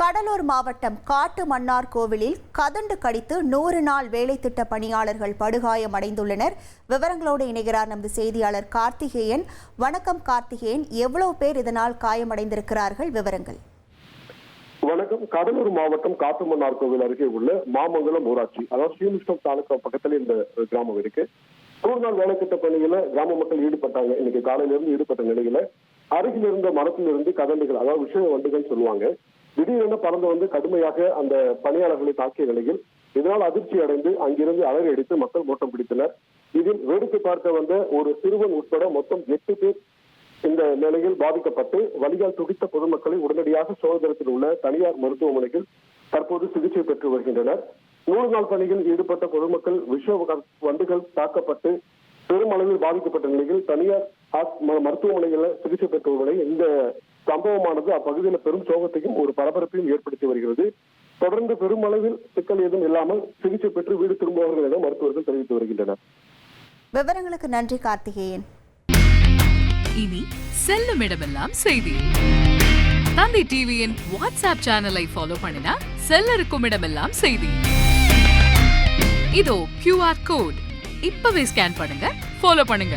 கடலூர் மாவட்டம் காட்டு மன்னார் கோவிலில் கதண்டு கடித்து நூறு நாள் வேலை திட்ட பணியாளர்கள் படுகாயமடைந்துள்ளனர் விவரங்களோடு இணைகிறார் நமது செய்தியாளர் கார்த்திகேயன். வணக்கம் கார்த்திகேயன். எவ்வளவு பேர் இதனால் காயமடைந்திருக்கிறார்கள்? விவரங்கள். வணக்கம். கடலூர் மாவட்டம் காட்டுமன்னார் கோவில் அருகே உள்ள மாமங்கலம் ஊராட்சி அதாவது ஸ்ரீமுஷ்ணம் தாலுக்கா பக்கத்துல இந்த கிராமம் இருக்கு. நூறு நாள் வேலை திட்ட பணியில கிராம மக்கள் ஈடுபட்டாங்க. இன்னைக்கு காலையில இருந்து ஈடுபட்ட நிலையில அருகில் இருந்த மரத்திலிருந்து கதண்டுகள் அதாவது விஷய வண்டுகள் சொல்லுவாங்க. திடீரென பறந்து வந்து கடுமையாக அந்த பணியாளர்களை தாக்கிய நிலையில் இதனால் அதிர்ச்சி அடைந்து அங்கிருந்து அலறி அடித்து மக்கள் ஓட்டம் பிடித்தனர். இதில் வேடிக்கை பார்க்க வந்த ஒரு சிறுவன் உட்பட மொத்தம் எட்டு பேர் இந்த நிலையில் பாதிக்கப்பட்டு வலியால் துடித்த பொதுமக்களை உடனடியாக சோதனத்தில் உள்ள தனியார் மருத்துவமனையில் தற்போது சிகிச்சை பெற்று வருகின்றனர். நூறு நாள் பணியில் ஈடுபட்ட பொதுமக்கள் விஷ வண்டுகள் தாக்கப்பட்டு பெருமளவில் பாதிக்கப்பட்ட நிலையில் தனியார் ம- மருத்துவமனைகளில் சிகிச்சை பெற்று இந்த சம்பவமானது அப்பகுதியில் பெரும் சோகத்தையும் ஒரு பரபரப்பையும் ஏற்படுத்தி வருகிறது. தொடர்ந்து பெருமளவில் சிக்கல் ஏதும் இல்லாமல் சிகிச்சை பெற்று வீடு திரும்புபவர்கள் என மருத்துவர்கள் தெரிவித்து வருகின்றனர். விவரங்களுக்கு நன்றி கார்த்திகேயன். இனி செல்லும் இடமெல்லாம் செய்தி. தந்தை டிவியின் வாட்ஸ்அப் சேனலை ஃபாலோ பண்ணினா செல்ல இருக்கும் இடமெல்லாம் செய்தி. இதோ கியூஆர் கோட் இப்பவே ஸ்கேன் பண்ணுங்க ஃபாலோ பண்ணுங்க.